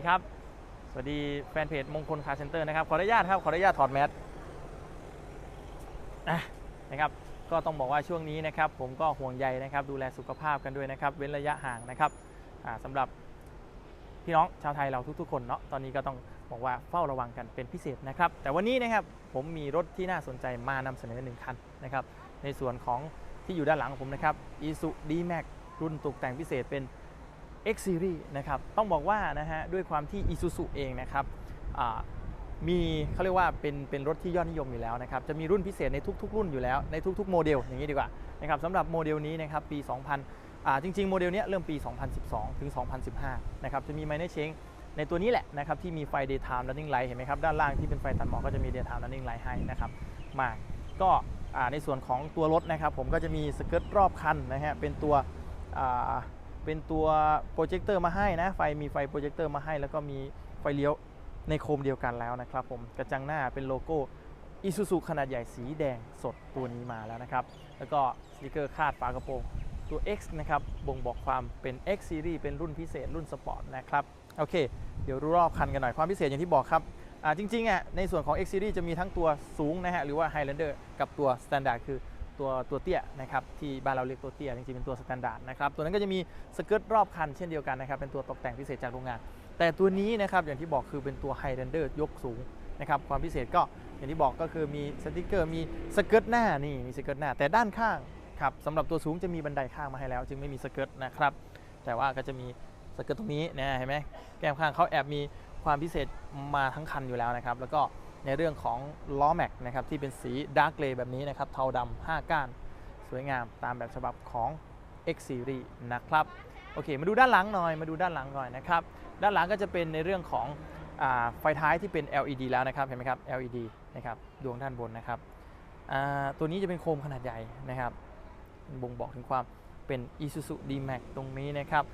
ดีครับ สวัสดีแฟนเพจมงคลคาเซ็นเตอร์นะครับ ขออนุญาตครับ ขออนุญาตถอดแมสนะครับ ก็ต้องบอกว่าช่วงนี้นะครับ ผมก็ห่วงใยนะครับ ดูแลสุขภาพกันด้วยนะครับ เว้นระยะห่างนะครับอ่าสำหรับพี่น้องชาวไทยเราทุกๆ คนเนาะ ตอนนี้ก็ต้องบอกว่าเฝ้าระวังกันเป็นพิเศษนะครับ แต่วันนี้นะครับผมมีรถที่น่าสนใจมานำเสนอหนึ่งคันนะครับ ในส่วนของที่อยู่ด้านหลังผมนะครับ i s u D-Max รุ่นตกแต่งพิเศษเป็น X Series นะครับต้องบอกว่านะฮะด้วยความที่ Isuzu เองนะครับมีเขาเรียกว่าเป็นเป็นรถที่ยอดนิยมอยู่แล้วนะครับจะมีรุ่นพิเศษในทุก ๆ รุ่นอยู่แล้วในทุก ๆ โมเดลอย่างนี้ดีกว่านะครับสำหรับโมเดลนี้นะครับปี 2000อ่าจริง ๆ โมเดลเนี้ยเริ่มปี 2012 ถึง 2015 นะครับจะมีไมเน r เชงในตัวนี้แหละนะครับที่มีไฟ daytime running light เห็นไหมครับ ด้านล่างที่เป็นไฟตัดหมอกก็จะมี daytime running light ให้นะครับมาก็ในส่วนของตัวรถนะครับผมก็จะมีสเกิร์ตรอบคันนะฮะเป็นตัวอ่า เป็นตัวโปรเจคเตอร์มาให้นะ ไฟมีไฟโปรเจคเตอร์มาให้ แล้วก็มีไฟเลี้ยวในโคมเดียวกันแล้วนะครับผมกระจังหน้าเป็นโลโก้อิซูซุขนาดใหญ่สีแดงสดตัวนี้มาแล้วนะครับ แล้วก็สติกเกอร์คาดฝากระโปรงตัว X นะครับบ่งบอกความเป็น X Series เป็นรุ่นพิเศษรุ่นสปอร์ตนะครับ โอเค เดี๋ยวรู้รอบคันกันหน่อยความพิเศษอย่างที่บอกครับจริงๆอะในส่วนของ X Series จะมีทั้งตัวสูงนะฮะหรือว่า Highlander กับตัว Standard คือ ตัวตัวเตี้ยนะครับที่บ้านเราเรียกตัวเตี้ยจริงๆเป็นตัวสแตนดาร์ดนะครับตัวนั้นก็จะมีสเกิร์ตรอบคันเช่นเดียวกันนะครับเป็นตัวตกแต่งพิเศษจากโรงงาน แต่ตัวนี้นะครับอย่างที่บอกคือเป็นตัวไฮเดนเดอร์ยกสูงนะครับความพิเศษก็อย่างที่บอกก็คือมีสติกเกอร์มีสเกิร์ตหน้านี่มีสเกิร์ตหน้า แต่ด้านข้างครับสำหรับตัวสูงจะมีบันไดข้างมาให้แล้ว จึงไม่มีสเกิร์ตนะครับแต่ว่าก็จะมีสเกิร์ตตรงนี้นะเห็นไหมแก้มข้างเขาแอบมีความพิเศษมาทั้งคันอยู่แล้วนะครับแล้วก็ ในเรื่องของล้อแม็กนะครับที่เป็นสีดาร์กเกรย์แบบนี้นะครับเทาดำห้าก้าน สวยงามตามแบบฉบับของ X Series นะครับโอเค มาดูด้านหลังหน่อยมาดูด้านหลังหน่อยนะครับด้านหลังก็จะเป็นในเรื่องของอไฟท้ายที่เป็น LED แล้วนะครับเห็นไหมครับ LED นะครับดวงด้านบนนะครับตัวนี้จะเป็นโคมขนาดใหญ่นะครับบ่งบอกถึงความเป็น Isuzu D-Max ตรงนี้นะครับ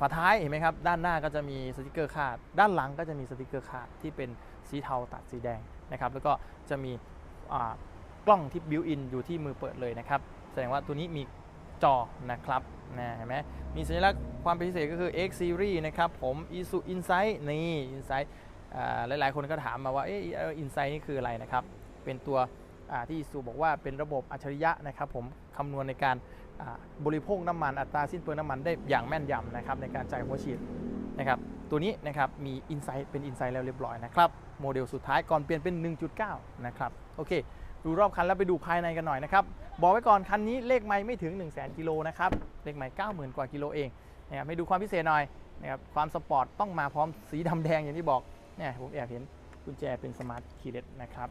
ฝาท้ายเห็นไหมครับด้านหน้าก็จะมีสติกเกอร์คาด ด้านหลังก็จะมีสติกเกอร์คาดที่เป็น สีเทาตัดสีแดงนะครับแล้วก็จะมีกล้องที่บิวอินอยู่ที่มือเปิดเลยนะครับแสดงว่าตัวนี้มีจอนะครับนะเห็นไหมมีสัญลักษณ์ความพิเศษก็คือ X Series นะครับผม Isu Insight นี่ Insight หลาย ๆ คนก็ถามมาว่าเอ๊ะ Insight นี่คืออะไรนะครับ เป็นตัวที่ Isu บอกว่าเป็นระบบอัจฉริยะนะครับผมคำนวณในการบริโภคน้ำมันอัตราสิ้นเปลืองน้ำมันได้อย่างแม่นยำนะครับในการจ่ายหัวฉีด นะครับตัวนี้นะครับมี Insight เป็น Insight แล้วเรียบร้อยนะครับโมเดลสุดท้ายก่อนเปลี่ยนเป็น 1.9 นะครับโอเค ดูรอบคันแล้วไปดูภายในกันหน่อยนะครับ บอกไว้ก่อนคันนี้เลขไม่ไม่ถึง 1 0 0 0 0แกิโลนะครับเลขไม่90,000 กว่ากิโลเองนะครับให้ดูความพิเศษหน่อยนะครับความสปอร์ตต้องมาพร้อมสีดำแดงอย่างที่บอกเนี่ยผมแอบเห็นกุญแจเป็นสมาร์ทคีย์เลสนะครับ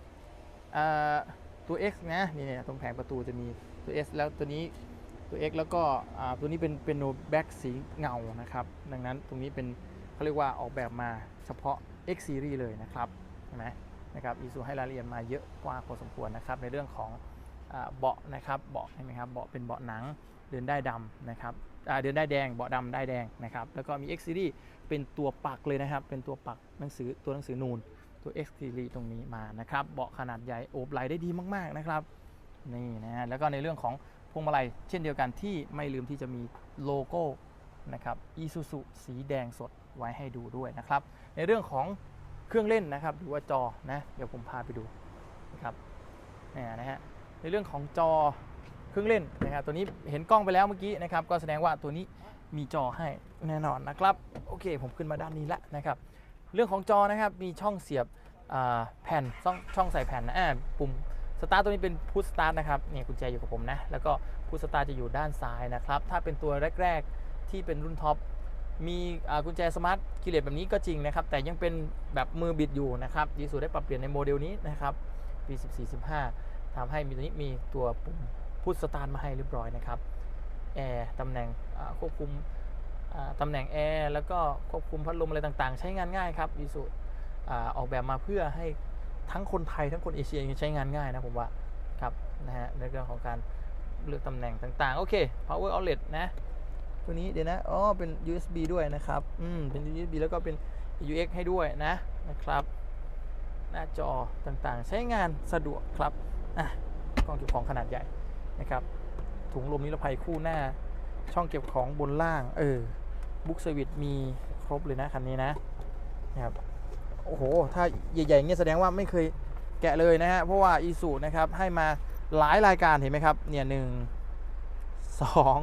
ตัว X นะนี่เนี่ยตรงแผงประตูจะมีตัว S แล้วตัวนี้ ตัว X แล้วก็ตัวนี้เป็นเป็นโนแบ็กสีเงานะครับ ดังนั้นตรงนี้เป็นเขาเรียกว่าออกแบบมาเฉพาะ X Series เลยนะครับเห็นไหมนะครับอีซูให้รายละเอียดมาเยอะกว่าพอสมควรนะครับ ในเรื่องของเบาะนะครับเบาะเห็นไหมครับเบาะเป็นเบาะหนังเดินได้ดำนะครับเดินได้แดงเบาะดำได้แดงนะครับแล้วก็มี X Series เป็นตัวปักเลยนะครับ เป็นตัวปักหนังสือตัวหนังสือนูนตัว X Series ตรงนี้มานะครับเบาะขนาดใหญ่โอบไหลได้ดีมากๆนะครับนี่นะฮะแล้วก็ในเรื่องของ พวงมาลัยเช่นเดียวกันที่ไม่ลืมที่จะมีโลโก้นะครับ Isuzu สีแดงสดไว้ให้ดูด้วยนะครับ ในเรื่องของเครื่องเล่นนะครับหรือว่าจอนะเดี๋ยวผมพาไปดูนะครับเนี่ยนะฮะในเรื่องของจอเครื่องเล่นนะครับตัวนี้เห็นกล้องไปแล้วเมื่อกี้นะครับ ก็แสดงว่าตัวนี้มีจอให้แน่นอนนะครับ โอเค ผมขึ้นมาด้านนี้ละนะครับ เรื่องของจอนะครับมีช่องเสียบแผ่นช่องช่องใส่แผ่นนะอ่าปุ่ม สตาร์ตัวนี้เป็นพุทสตาร์นะครับเนี่ยกุญแจอยู่กับผมนะ แล้วก็พุทสตาร์จะอยู่ด้านซ้ายนะครับ ถ้าเป็นตัวแรก ๆ ที่เป็นรุ่นท็อปมีกุญแจสมาร์ทคีย์เลสแบบนี้ก็จริงนะครับ แต่ยังเป็นแบบมือบิดอยู่นะครับดีสุดได้ปรับเปลี่ยนในโมเดลนี้นะครับปี14-15ทำให้มีตัวนี้มีตัวปุ่มพุทสตาร์มาให้เรียบร้อยนะครับแอร์ตำแหน่งควบคุมตำแหน่งแอร์แล้วก็ควบคุมพัดลมอะไรต่างๆ ใช้งานง่ายครับดีสุดออกแบบมาเพื่อให้ ทั้งคนไทยทั้งคนเอเชียใช้งานง่ายนะผมว่าครับนะฮะในเรื่องของการเลือกตำแหน่งต่างๆ โอเค power outlet นะ ตัวนี้เดี๋ยวนะ อ๋อ เป็น USB ด้วยนะครับ อืม เป็น USB แล้วก็เป็น UX ให้ด้วยนะนะครับ หน้าจอต่างๆ ใช้งานสะดวกครับ อะ กล้องเก็บของขนาดใหญ่นะครับ ถุงลมนิรภัยคู่หน้า ช่องเก็บของบนล่าง เออ บุ๊กเซอร์วิสมีครบเลยนะคันนี้นะนะครับ โอ้โห ถ้าใหญ่ๆเงี้ยแสดงว่าไม่เคยแกะเลยนะฮะ เพราะว่าอีสูนะครับให้มาหลายรายการเห็นไหมครับ เนี่ยหนึ่งสอง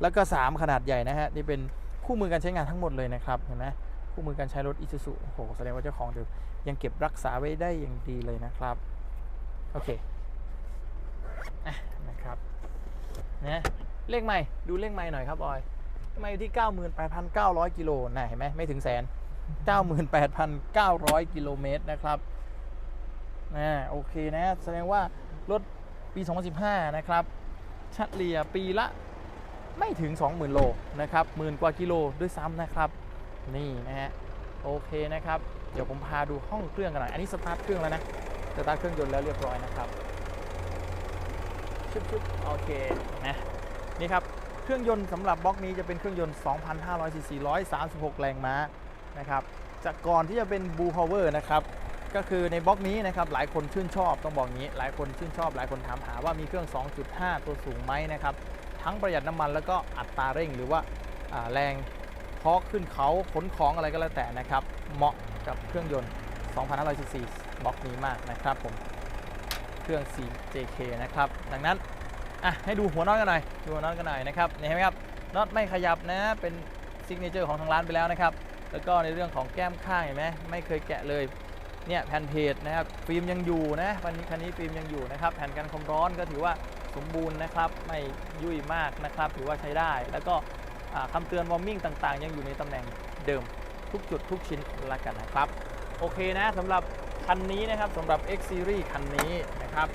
แล้วก็ 3 ขนาดใหญ่นะฮะ นี่เป็นคู่มือการใช้งานทั้งหมดเลยนะครับเห็นไหมคู่มือการใช้รถอีซูซูโอ้โหแสดงว่าเจ้าของเดิมยังเก็บรักษาไว้ได้อย่างดีเลยนะครับ โอเคะนะครับนะเลขใหม่ดูเลขใหม่หน่อยครับออยเลขใหม่อยู่ที่ 98,900กิโลนะเห็นไหมไม่ถึงแสน 98,900 กิโลเมตรนะครับนะโอเคนะ แสดงว่ารถปี 2015 นะครับชัดเลียปีละไม่ถึง 20,000 โลนะครับหมื่นกว่ากิโลด้วยซ้ำนะครับ นี่นะฮะโอเคนะครับ เดี๋ยวผมพาดูห้องเครื่องกันหน่อย อันนี้สตาร์ทเครื่องแล้วนะ สตาร์ทเครื่องยนต์แล้วเรียบร้อยนะครับชึบชึบโอเคนะนี่ครับ เครื่องยนต์สำหรับบล็อกนี้จะเป็นเครื่องยนต์ 2,500ซีซี136 แรงม้า นะครับจากก่อนที่จะเป็นบูพาวเวอร์นะครับก็คือในบล็อกนี้นะครับหลายคนชื่นชอบต้องบอกงี้หลายคนชื่นชอบหลายคนถามหาว่ามีเครื่อง 2.5 ตัวสูงไหมนะครับทั้งประหยัดน้ำมันแล้วก็อัตราเร่งหรือว่าาแรงทอกขึ้นเขาขนของอะไรก็แล้วแต่นะครับเหมาะกับเครื่องยนต์ 2,500ซีซีบล็อกนี้มากนะครับผมเครื่อง 4JK นะครับดังนั้นอะให้ดูหัวน็อตกันหน่อยดูหัวน็อตกันหน่อยนะครับเห็นไหมครับน็อตไม่ขยับนะเป็นซิกเนเจอร์ของทางร้านไปแล้วนะครับ แล้วก็ในเรื่องของแก้มข้างเห็นไหมไม่เคยแกะเลยเนี่ยแผ่นเพจนะครับฟิล์มยังอยู่นะคันนี้คันนี้ฟิล์มยังอยู่นะครับแผ่นกันความร้อนก็ถือว่าสมบูรณ์นะครับไม่ยุ่ยมากนะครับถือว่าใช้ได้ แล้วก็อ่าคำเตือนวอร์มิ่งต่างๆ ยังอยู่ในตำแหน่งเดิมทุกจุดทุกชิ้นละกันนะครับโอเคนะสำหรับคันนี้นะครับสำหรับ X Series คันนี้นะครับ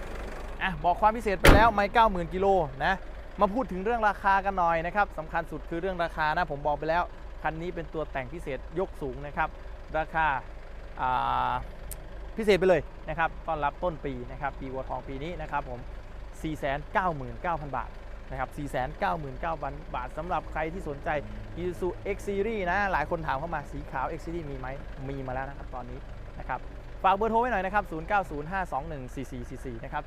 อะบอกความพิเศษไปแล้วไม่90,000กิโลนะมาพูดถึงเรื่องราคากันหน่อยนะครับสำคัญสุดคือเรื่องราคานะผมบอกไปแล้ว คันนี้เป็นตัวแต่งพิเศษยกสูงนะครับ ราคาาพิเศษไปเลยนะครับต้อนรับต้นปีนะครับ ปีวัวทองปีนี้นะครับผม 499,000 บาทนะครับ 499,000 บาทสำหรับใครที่สนใจ Isuzu X Series นะ หลายคนถามเข้ามาสีขาว X Series มีไหม มีมาแล้วนะครับตอนนี้นะครับ ฝากเบอร์โทรไว้หน่อยนะครับ 0905214444 นะครับ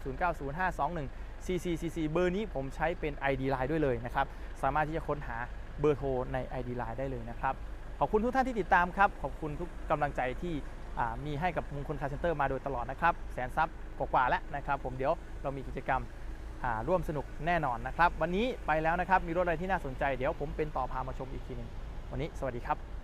0905214444 เบอร์นี้ผมใช้เป็น ID Line ด้วยเลยนะครับ สามารถที่จะค้นหา เบอร์โทรใน ID Line ได้เลยนะครับ ขอบคุณทุกท่านที่ติดตามครับ ขอบคุณทุกกำลังใจที่มีให้กับมงคลคาร์เซนเตอร์มาโดยตลอดนะครับ แสนซับกว่าๆแล้วนะครับ ผมเดี๋ยวเรามีกิจกรรมร่วมสนุกแน่นอนนะครับ วันนี้ไปแล้วนะครับ มีรถอะไรที่น่าสนใจ เดี๋ยวผมเป็นต่อพามาชมอีกทีหนึง วันนี้สวัสดีครับ